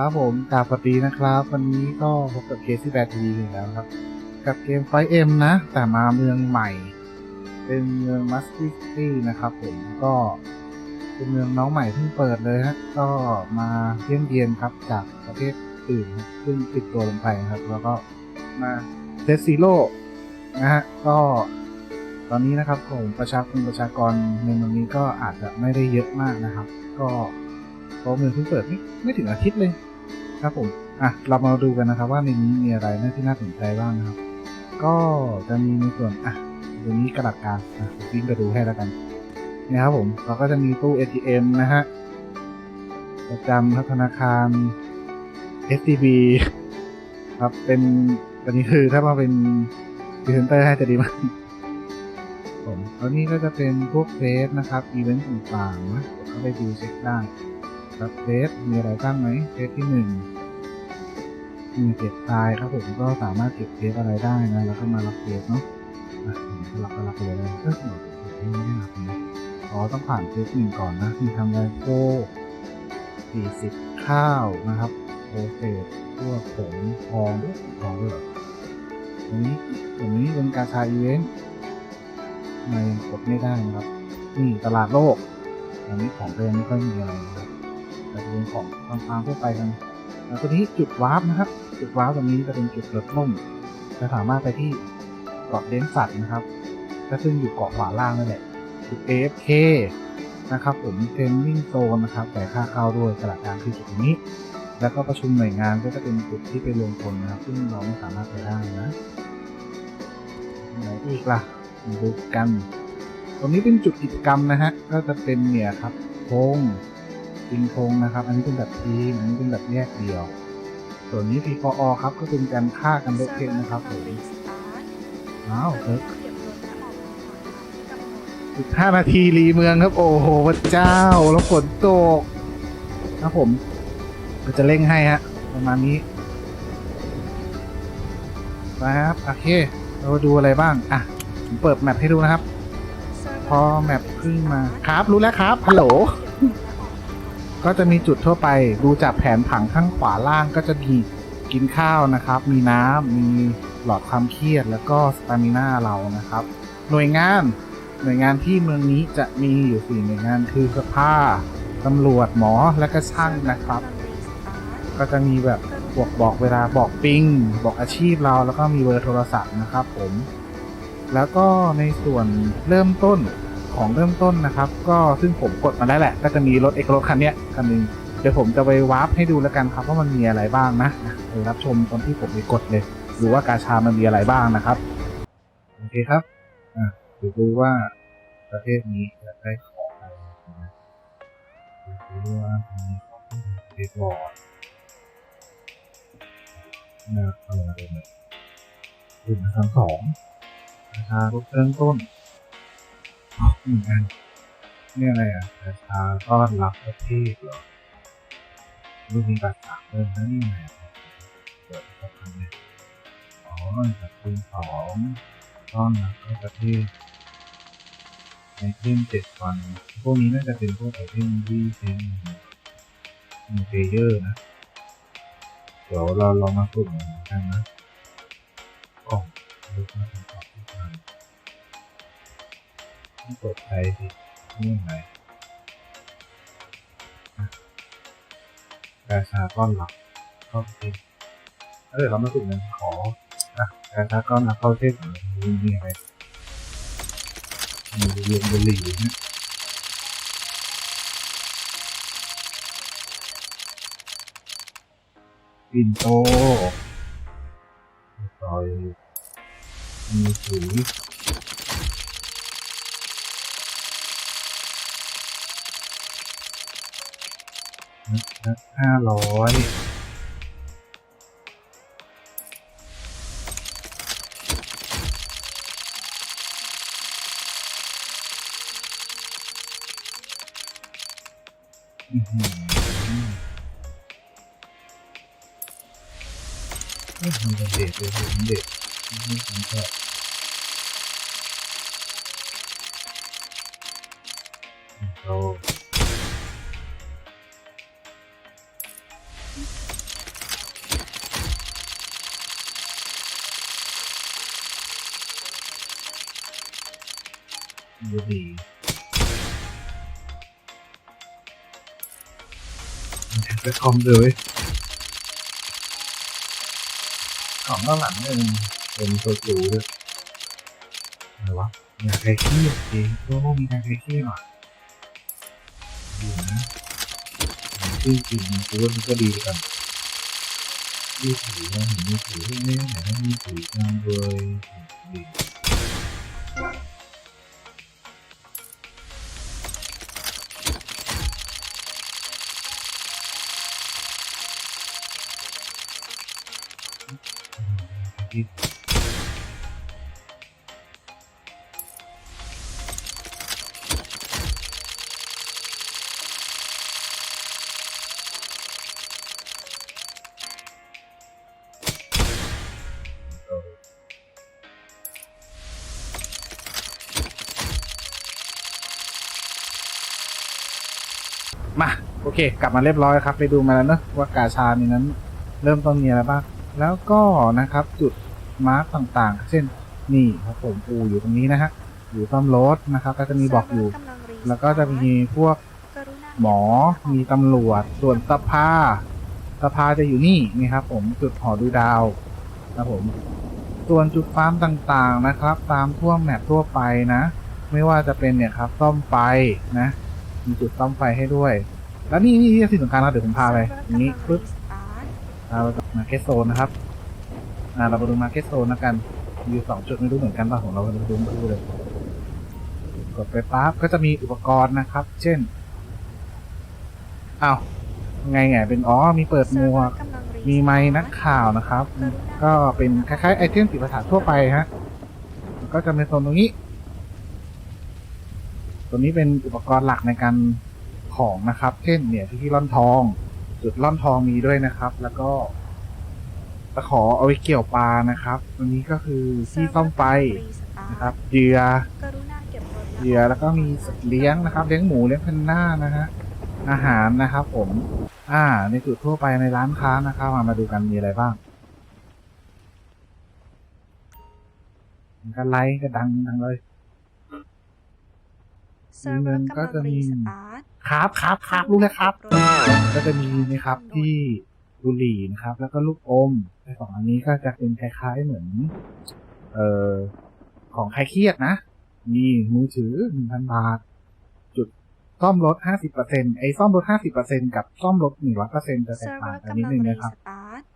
ครับผมกาบสวัสดีนะครับ วันนี้ก็พบกับเคสที่แบทีอีกแล้วครับ กับเกมไฟเอ็มนะ แต่มาเมืองใหม่ เป็นเมืองมัสติตี้นะครับผมก็เป็นเมืองน้องใหม่เพิ่งเปิดเลยฮะก็มาเยี่ยมเยียนครับจากประเทศอื่นซึ่งติดตัวลงไปครับ แล้วก็มาเซตซีโร่นะฮะก็ตอนนี้นะครับผมประชากรประชากรในเมืองนี้ก็อาจจะไม่ได้เยอะมากนะครับ ก็เพราะเมืองเพิ่งเปิดไม่ไม่ถึงอาทิตย์เลย ครับผมอะเรามาดูกันนะครับว่าในนี้มีอะไรน่าที่น่าสนใจบ้างนะครับ ก็จะมีในส่วนอะตัวนี้กระดาษการอะวิ่งไปดูให้แล้วกันเนี่ยครับผมเราก็จะมีตู้ ATM นะฮะประจำธนาคาร STB ครับเป็นอันนี้คือถ้ามาเป็นพรีเซนเตอร์ให้จะดีมากผมแล้วนี่ก็จะเป็นพวกเฟสนะครับอีเวนต์ต่างๆนะเดี๋ยวเข้าไปดูเช็คได้ ครับเฟสมีอะไรบ้างไหมเฟสที่หนึ่งมีเก็บไฟล์ครับผมก็สามารถเก็บเฟสอะไรได้นะแล้วก็มารับเฟสเนาะอะผมก็รับก็รับไปเลยนะก็สมมติผมไม่ได้รับนะอ๋อต้องผ่านเฟสหนึ่งก่อนนะมีทำไลโก้สี่สิบข้าวนะครับโปรเซสพวกผงทองทองด้วยเหรอตรงนี้ตรงนี้เป็นการชาอีเวนต์ไม่กดไม่ได้นะครับนี่ตลาดโลกอันนี้ของเดิมไม่ค่อยมีอะไรนะครับ จะเป็นของทางทางทั่วไปกันแล้วตัวนี้จุดวาร์ปนะครับ จุดวาร์ปตรงนี้จะเป็นจุดรถล่มจะสามารถไปที่เกาะเลี้ยงสัตว์นะครับก็ซึ่งอยู่เกาะขวาล่างนั่นแหละจุด AFK นะครับผมเทรนนิ่งโซนนะครับแต่ค่าเข้าด้วยกระดาษการคือจุดนี้ แล้วก็ประชุมหน่วยงานก็จะเป็นจุดที่ไปรวมคนนะครับ ซึ่งเราไม่สามารถไปได้นะไหนอีกล่ะดูกัน ตรงนี้เป็นจุดกิจกรรมนะฮะก็จะเป็นเนี่ยครับธง จิงธงนะครับ อันนี้เป็นแบบทีมอันนี้เป็นแบบแยกเดียว ส่วนนี้ p อ o ครับก็เป็นการฆ่ากันเล็กเทนะครับผมอ้าวเออสิบห้านาทีรีเมืองครับ โอ้โหพระเจ้าแล้วฝนตกครับผมเราจะเร่งให้ฮะประมาณนี้นะครับโอเค เรามาดูอะไรบ้าง อะผมเปิดแมปให้ดูนะครับ พอแมปขึ้นมาครับรู้แล้วครับฮัลโหล ก็จะมีจุดทั่วไปดูจากแผนผังข้างขวาล่างก็จะมีกินข้าวนะครับ มีน้ำมีหลอดความเครียดแล้วก็สตามิน่าเรานะครับ หน่วยงานหน่วยงานที่เมืองนี้จะมีอยู่สี่หน่วยงานคือสภาตำรวจหมอและก็ช่างนะครับ ก็จะมีแบบบอกบอกเวลาบอกปิง บอกอาชีพเราแล้วก็มีเบอร์โทรศัพท์นะครับผม แล้วก็ในส่วนเริ่มต้น ของเริ่มต้นนะครับ ก็ซึ่งผมกดมาแล้วแหละ ก็จะมีรถเอกรถคันนี้คันหนึงเดี๋ยวผมจะไปวาร์ปให้ดูแล้วกันครับว่ามันมีอะไรบ้างนะไปรับชมตอนที่ผมไปกดเลยดูว่ากาชามันมีอะไรบ้างนะครับโอเคครับอะเดี๋ยวดูว่าประเทศนี้จะได้ของอะไรนะดูว่ามีของประเทศบอร์ดนะอะไรเนี่ยรุ่นทั้งสองราคารถเริ่มต้น เหมือนกันนี่อะไรอะราคาต้อนรับประเทศเหรอรูปมีบัตรสามเดิมนะนี่ไงเปิดสักครั้งเลยอ๋อจากคูณสองต้อนรับประเทศไอเทมเจ็ดวันพวกนี้น่าจะเป็นพวกไอเทมที่เป็นมีเพเยอร์นะ เดี๋ยวเราลองมาฝึกเหมือนกันนะกล่องลึกมาเป็นกล่องที่ทานต้อง กดใช้สินี่ไงนกาชาต้อนรับเข้าประเทศถ้าเกิดเรามาฝึกกันขอนะกาชาต้อนรับเข้าประเทศมีมีอะไรมีเรียนบุหรี่นะปินโตต่อยมีสี ห้าร้อยอื้อหือไม่ทำเป็นเด็กเลยเด็กไม่ทำก็โต ดูดีจะคอมเลยของด้านหลังหนึ่งเป็นตัวจูด้วยอะไรวะมีใครขี้จริงโอ้มีใครขี้หรอดีนะชื่อจริงคือว่ามันก็ดีกันมีถือว่าเห็นมีถือที่ไม่ไหนมีถือกันเลยดี มาโอเค กลับมาเรียบร้อยครับ ไปดูมาแล้วเนอะว่ากาชามีนั้น เริ่มต้นมีอะไรบ้างแล้วก็นะครับจุด มาร์กต่างๆ เช่นนี่ครับผมปูอยู่ตรงนี้นะฮะอยู่ต้อมรถนะครับ ก็จะมีบอกอยู่ แล้วก็จะมีพวกหมอมีตำรวจส่วนสภาสภาจะอยู่นี่นี่ครับ ผมจุดหอดูดาวครับผมส่วนจุดฟาร์มต่างๆนะครับ ตามทั่วแมปทั่วไปนะ ไม่ว่าจะเป็นเนี่ยครับ ซ่อมไฟนะ มีจุดซ่อมไฟให้ด้วย แล้วนี่นี่ที่สิ่งสำคัญนะเดี๋ยวผมพาไปอย่างนี้ปึ๊บเรามาเก็ตโซนนะครับ อ่าเรามาดูมาเก็ตโซนแล้วกันมีอยู่สองจุดไม่รู้เหมือนกันป่ะของเราเราดูไม่รู้เลย กดไปปั๊บก็จะมีอุปกรณ์นะครับ เช่นอ้าวไงไงเป็นอ๋อมีเปิดหมวกมีไม้นักข่าวนะครับ ก็เป็นคล้ายๆไอเทมติดประสาททั่วไปฮะแล้วก็จะเป็นโซนตรงนี้ ตัวนี้เป็นอุปกรณ์หลักในการของนะครับ เช่นเนี่ยที่ร่อนทอง จุดร่อนทองมีด้วยนะครับ แล้วก็ ตะขอเอาไว้เกี่ยวปลานะครับตัวนี้ก็คือที่ซ่อมไฟนะครับเหยื่อเหยื่อแล้วก็มีสัตว์เลี้ยงนะครับ เลี้ยงหมูเลี้ยงแพนด้านะฮะอาหารนะครับ ผม อ่า ในจุดทั่วไปในร้านค้านะครับมามาดูกันมีอะไรบ้างมันก็ไลค์ก็ดังดังเลยเงินก็จะมีครับครับครับรู้แล้วครับ ก็จะมีนะครับที่ บุหรี่นะครับ แล้วก็ลูกอมในสองอันนี้ก็จะเป็นคล้ายๆเหมือน เอ่อของใครเครียดนะ มีมือถือหนึ่งพันบาท จุดซ่อมรถห้าสิบเปอร์เซ็นไอ้ซ่อมรถห้าสิบเปอร์เซ็นกับซ่อมรถหนึ่งร้อยเปอร์เซ็นจะแตกต่างกันนิดนึงนะครับ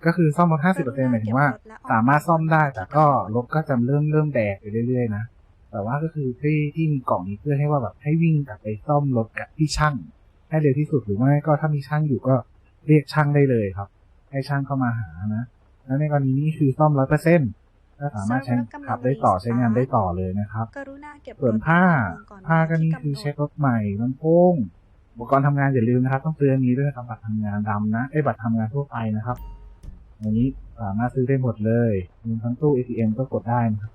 ก็คือซ่อมรถห้าสิบเปอร์เซ็นหมายถึงว่า สามารถซ่อมได้แต่ก็รถก็จะเริ่มเริ่มแดกไปเรื่อยๆนะแต่ว่าก็คือที่ที่มีกล่องนี้เพื่อให้ว่าแบบให้วิ่งกลับไปซ่อมรถกับที่ช่าง ให้เร็วที่สุดหรือไม่ก็ถ้ามีช่างอยู่ก็เรียกช่างได้เลยครับ ให้ช่างเข้ามาหานะ แล้วในกรณีนี้คือซ่อมร้อยเปอร์เซ็นต์ก็สามารถใช้ขับได้ต่อใช้งานได้ต่อเลยนะครับส่วนผ้าผ้าก็นี่คือเช็ครถใหม่ลำโพงอุปกรณ์ทำงานอย่าลืมนะครับ ต้องเตือนนี้ด้วยนะครับบัตรทำงานดำนะไอ้ยบัตรทำงานทั่วไปนะครับอันนี้สามารถซื้อได้หมดเลยมีทั้งตู้ ATM ก็กดได้นะครับ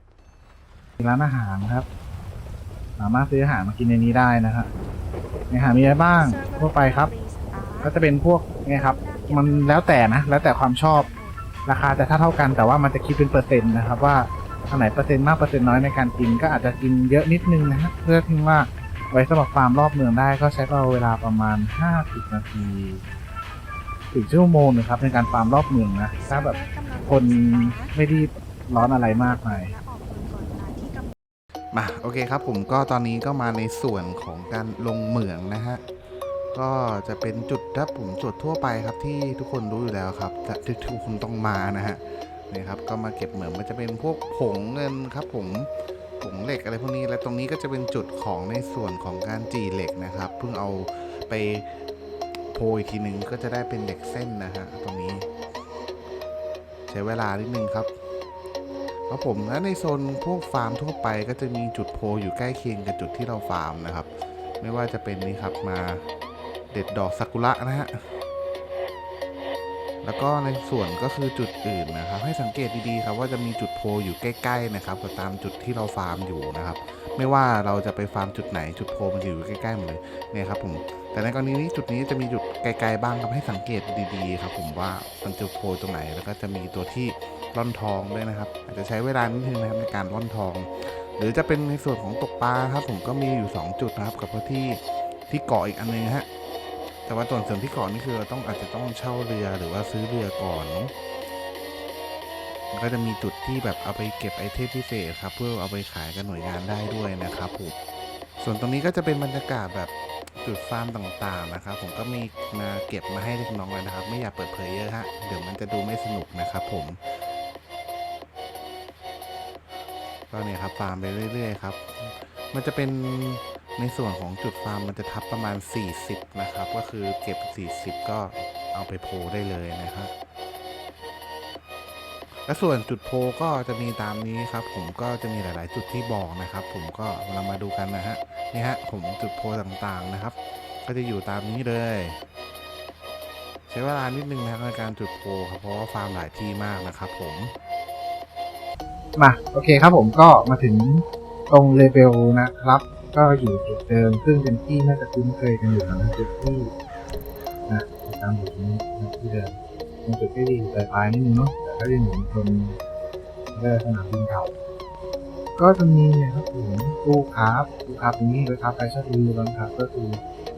มีร้านอาหารนะครับ สามารถซื้ออาหารมากินในนี้ได้นะครับในอาหารมีอะไรบ้างทั่วไปครับ ก็จะเป็นพวกไงครับ มันแล้วแต่นะ แล้วแต่ความชอบราคาจะเท่าเท่ากันแต่ว่ามันจะคิดเป็นเปอร์เซ็นต์นะครับ ว่าอันไหนเปอร์เซ็นต์มากเปอร์เซ็นต์น้อยในการกินก็อาจจะกินเยอะนิดนึงนะฮะเพื่อที่ว่าไว้สำหรับฟาร์มรอบเมืองได้ก็ใช้เวลาประมาณ 50 นาทีถึงชั่วโมงนึงครับในการฟาร์มรอบเมืองนะถ้าแบบคนไม่ได้ร้อนอะไรมากมายมาโอเคครับผมก็ตอนนี้ก็มาในส่วนของการลงเหมืองนะฮะ ก็จะเป็นจุดครับผมจุดทั่วไปครับที่ทุกคนรู้อยู่แล้วครับแต่ทุกคนต้องมานะฮะนี่ครับก็มาเก็บเหมืองมันจะเป็นพวกผงเงินครับผมผงเหล็กอะไรพวกนี้และตรงนี้ก็จะเป็นจุดของในส่วนของการจีเหล็กนะครับ เพิ่งเอาไปโพยทีนึงก็จะได้เป็นเหล็กเส้นนะฮะตรงนี้ ใช้เวลานิดนึงครับครับผมและในโซนพวกฟาร์มทั่วไปก็จะมีจุดโพลอยู่ใกล้เคียงกับจุดที่เราฟาร์มนะครับ ไม่ว่าจะเป็นนี่ครับมา เด็ดดอกซากุระนะฮะ แล้วก็ในส่วนก็คือจุดอื่นนะครับ ให้สังเกตดีๆครับว่าจะมีจุดโพลอยู่ใกล้ๆนะครับกับตามจุดที่เราฟาร์มอยู่นะครับ ไม่ว่าเราจะไปฟาร์มจุดไหนจุดโพมันจะอยู่ใกล้ๆหมดเลยเนี่ยครับผมแต่ในกรณีนี้จุดนี้จะมีจุดไกลๆบ้างครับให้สังเกตดีๆครับผมว่ามันจุดโพตรงไหนแล้วก็จะมีตัวที่ร่อนทองด้วยนะครับ อาจจะใช้เวลานิดนึงนะครับในการร่อนทอง หรือจะเป็นในส่วนของตกปลาครับผมก็มีอยู่ 2 จุดนะครับกับที่ที่เกาะอีกอันนึงฮะ แต่ว่าส่วนเสริมที่เกาะนี่คือเราต้องอาจจะต้องเช่าเรือหรือว่าซื้อเรือก่อนเนาะมันก็จะมีจุดที่แบบเอาไปเก็บไอเทมพิเศษครับ เพื่อเอาไปขายกับหน่วยงานได้ด้วยนะครับผมส่วนตรงนี้ก็จะเป็นบรรยากาศแบบจุดฟาร์มต่างๆนะครับ ผมก็มีมาเก็บมาให้เล็กน้องเลยนะครับ ไม่อยากเปิดเผยเยอะฮะเดี๋ยวมันจะดูไม่สนุกนะครับผมก็เนี่ยครับฟาร์มไปเรื่อย ๆ ครับ มันจะเป็น ในส่วนของจุดฟาร์มมันจะทับประมาณ 40 นะครับ ก็คือเก็บ 40 ก็เอาไปโพได้เลยนะครับ และส่วนจุดโพก็จะมีตามนี้ครับ ผมก็จะมีหลาย ๆ จุดที่บอกนะครับ ผมก็เรามาดูกันนะฮะนี่ฮะผมจุดโพต่างๆนะครับ ก็จะอยู่ตามนี้เลย ใช้เวลานิดนึงนะครับในการจุดโพครับเพราะว่าฟาร์มหลายที่มากนะครับ ผมมาโอเคครับผมก็มาถึงตรงเลเวลนะครับ ก็อยู่จุดเดิมซึ่งเป็นที่น่าจะคุ้นเคยกันอยู่นะจุดที่นะตามอยู่ตรงนี้นะที่เดิมเป็นจุดที่ดีแต่ปลายนิดนึงเนาะแต่ก็ยังเหมือนคนเดินสนามบินเก่า ก็จะมีนะครับผมตู้ครับตู้ครับตรงนี้เลยครับแฟชั่นรีวิวนะครับก็คือ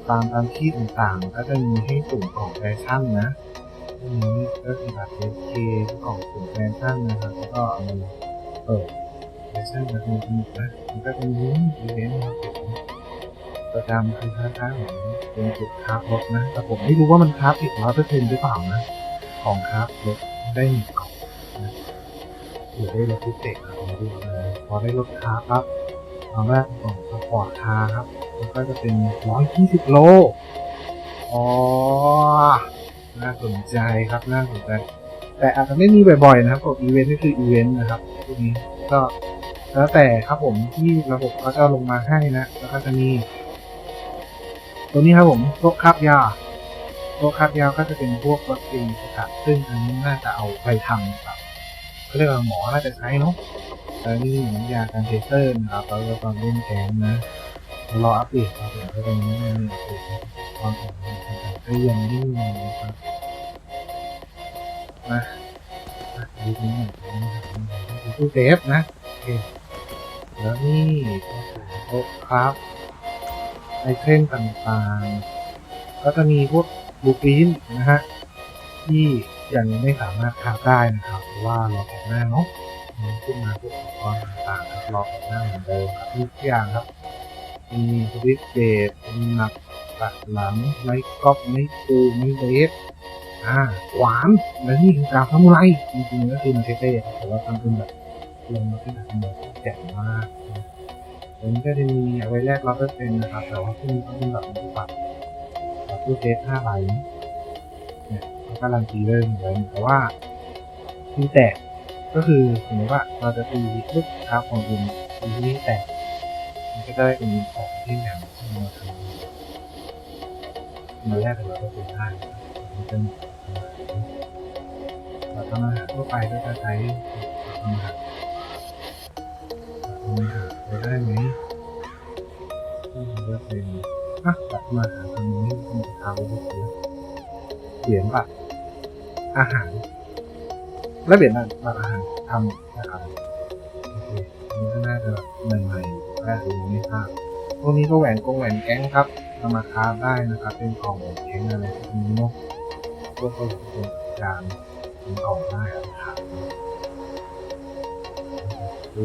ตามตามที่ต่างๆ ก็จะมีให้สุ่มของแฟชั่นนะอันนี้ก็คือแบบเอเคของสุ่มแฟชั่นนะครับแล้วก็เอามาเปิด แฟชั่นมาดูสนุกนะมันก็จะมีอีเวนต์นะครับผมประจำคือค่าๆของเป็นจุดคราฟรถนะ แต่ผมไม่รู้ว่ามันคราฟอีกร้อยเปอร์เซ็นต์หรือเปล่านะ ของคราฟรถได้หนึ่งกล่องนะหรือได้รถพิเศษนะผมดูเลยพอได้รถคราฟครับตอนแรกของสปอร์ตคาร์ครับมันก็จะเป็นร้อยยี่สิบโลอ๋อน่าสนใจครับน่าสนใจ แต่อาจจะไม่มีบ่อยๆนะครับกดอีเวนต์ก็คืออีเวนต์นะครับพวกนี้ก็ แล้วแต่ครับผมที่ระบบเขาจะลงมาให้นะ แล้วก็จะมี ตัวนี้ครับผมโต๊ะคับยาโต๊ะคับยาก็จะเป็นพวกวัคซีนสกัดซึ่งอันนี้น่าจะเอาไปทำแบบเขาเรียกว่าหมอน่าจะใช้เนาะแล้วนี่น้ำยาการเทเซอร์นะครับแล้วก็ตอนเล่นแกมนะรออัปเดตครับเดี๋ยวก็จะมีอัปเดตตอนของก็ยังไม่มีนะครับมาอะดูตรงนี้หน่อยนะครับดูเซฟนะโอเค แล้วนี่ก็คือโต๊ะครับไอเทมต่างๆ ก็จะมีพวกบูปินนะฮะ ที่ยังไม่สามารถคาได้นะครับ เพราะว่าเรอแผ่นหน้าเนาะมันขึ้นมาพวกอุปกรณ์ต่างๆครับรอแผ่นหน้าเหมือนเดิมครับทุกอย่างครับ มีสวิตเบสมีหนักตัดหลังไม่ก๊อปไม่ตูไม่เบสอ่าหวานและนี่คือกาฟามูไรจริงๆก็คือมันเท่ๆแต่ว่าทำเป็นแบบลงมาเป็นแบบมือ แจ่มมากนะแล้วนี้ก็จะมีเอาไว้แลกรับเปอร์เซ็นต์นะครับ แต่ว่าที่นี้ก็เป็นแบบมันบัตรแบบตู้เซฟห้าใบเนี่ยมันการันตีเลยเหมือนกันแต่ว่าที่แตกก็คือสมมติว่าเราจะตีลูกค้าของอื่นตีที่แตกมันก็ได้เป็นของที่หนมที่มาทำมาแรกเราก็เป็นได้มันเป็นเราทำอาหารทั่วไปก็จะใช้ทำอาหารทำอาหาร ไปได้ไหมที่มันก็เป็นอะตัดมาหาตรงนี้มันจะทำก็คือเหรียญบัตรอาหาร และเหรียญบัตรอาหารทำนะครับโอเคนนี้ก็น่าจะใหม่ๆแรกดูไม่ทราบพวกนี้ก็แหวนกงแหวนแก๊งครับนำมาค้าได้นะครับ เป็นของแหวนแก๊งอะไรพวกนี้เนาะพวกก็เป็นการเป็นของได้ครับ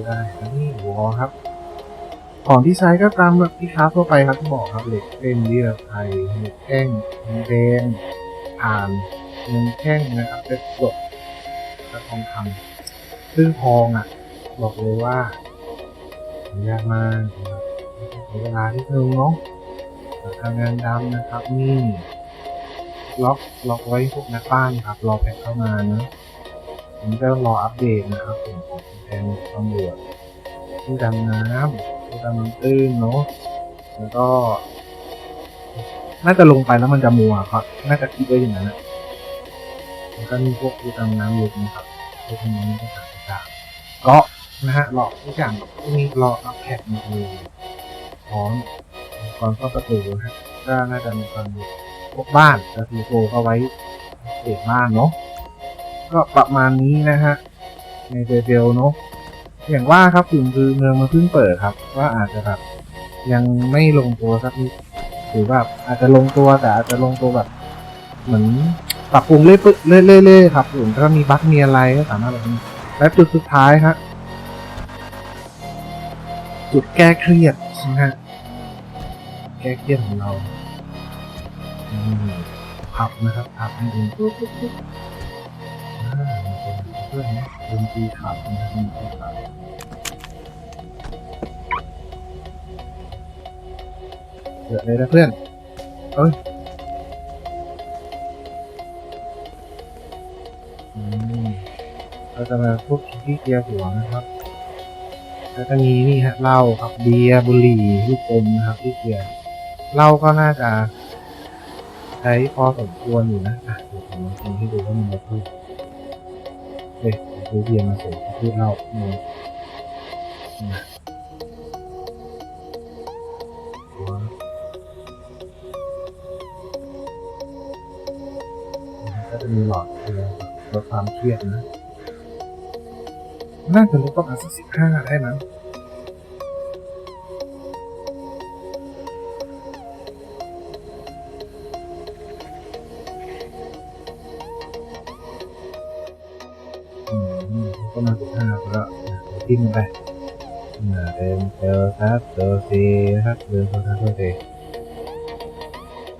ได้นี่วอลครับ ของที่ใช้ก็ตามแบบที่ค้าทั่วไปครับที่บอกครับเหล็กเป็นเรียบไทยเหล็กแท่งเงแดงอ่านเงินแท่งนะครับเป็นกรดและทองคำซึ่งทองอะ บอกเลยว่ายากมากนะครับเวลาที่นึงเนาะทางงานดำนะครับนี่ล็อกล็อกไว้พวกนักบ้านครับรอแพ็คเข้ามานะ ผมจะรออัปเดตนะครับผมของแทนตำรวจผู้ดำน้ำผู้ดำตื้นเนาะแล้วก็ น่าจะลงไปแล้วมันจะมัวครับ น่าจะคิดไว้อย่างนั้นนะแล้วก็มีพวกผู้ดำน้ำลึกนะครับพวกนี้ก็ต่างๆก็นะฮะหลอกทุกอย่างพวกนี้รอรับแขกมาเลยพร้อมก่อนเข้าประตูนะฮะก็น่าจะมีความพวกบ้านก็คือโตเข้าไว้เด็กบ้านเนาะ ก็ประมาณนี้นะฮะ ในเดเดลเนาะอย่างว่าครับผมคือเมืองมันเพิ่งเปิดครับ ว่าอาจจะแบบยังไม่ลงตัวสักนิดหรือว่าอาจจะลงตัวแต่อาจจะลงตัวแบบ เหมือนปรับปรุงเรื่อยๆครับผมถ้ามีบั๊กมีอะไรก็สามารถแบบนี้และจุดสุดท้ายฮะจุดแก้เครียดนะฮะแก้เครียดของเราพับนะครับพับให้ดู พื่อนนะดนตรีขับนะครับดนตรีขับเกิดเลยนะเพื่อน เอ้ยอืมก็จะมาพวกที่เกียร์หัวนะครับแล้วก็มีนี่ฮะเหล้าครับเบียร์บุหรี่ลูกอมนะครับที่เกียร์เหล้าก็น่าจะใช้พอสมควรอยู่นะอะเดี๋ยวผมลองกินให้ดูว่ามันจะพูด เอ้ยซื้อเบียร์มาใส่พูดเหล้าเนี่ยก็จะมีหลอดเบียร์ลดความเครียดนะ น่าจะลดประมาณสักสิบห้าได้มั้ง ทิ้งไปเดินเจอครับเจอซีครับเดินครับเจอซี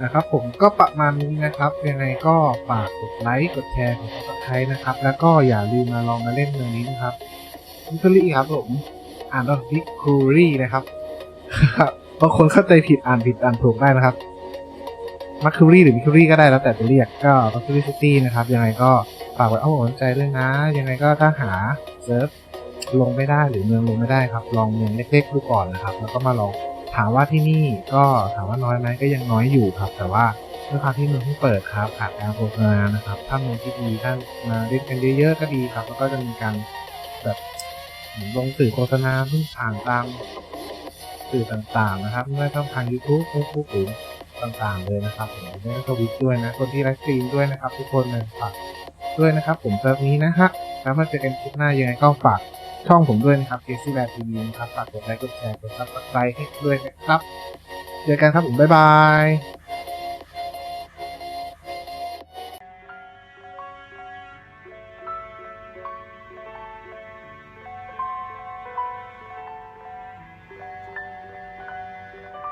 นะครับผมก็ประมาณนี้นะครับ ยังไงก็ฝากกดไลค์กดแชร์กดซับสไครต์นะครับ แล้วก็อย่าลืมมาลองมาเล่นเมืองนี้นะครับมิคลี่ครับผมอ่านว่าพิคูรี่นะครับบางคนเข้าใจผิดอ่านผิดอ่านถูกได้นะครับมัคคูรี่หรือมิคคูรี่ก็ได้แล้วแต่จะเรียกก็มัคคูรี่ซิตี้นะครับ ยังไงก็ฝากไว้เอาหัวใจด้วยนะ ยังไงก็ถ้าหาเซิร์ฟ ลงไม่ได้หรือเมืองลงไม่ได้ครับ ลองเมืองเล็กๆดูก่อนนะครับ แล้วก็มาลองถามว่าที่นี่ก็ถามว่าน้อยไหมก็ยังน้อยอยู่ครับ แต่ว่าด้วยความที่เมืองเพิ่งเปิดครับขาดการโฆษณานะครับ ถ้าเมืองที่ดีท่านมาเล่นกันเยอะๆก็ดีครับ แล้วก็จะมีการแบบลงสื่อโฆษณาเพิ่งผ่านตามสื่อต่างๆนะครับไม่ว่าช่องทาง YouTube Facebook หรือต่างๆเลยนะครับผมไม่ต้องทวิตด้วยนะ คนที่ไลฟ์สตรีมด้วยนะครับ ทุกคนเลยฝากด้วยนะครับ ผมเซิร์ฟนี้นะฮะแล้วมาเจอกันคลิปหน้ายังไงก็ฝาก ช่องผมด้วยนะครับเกซี่แบททีวีนะครับฝากกดไลค์กดแชร์กดซับสไครต์ให้ด้วยนะครับ เจอกันครับผม บ๊ายบาย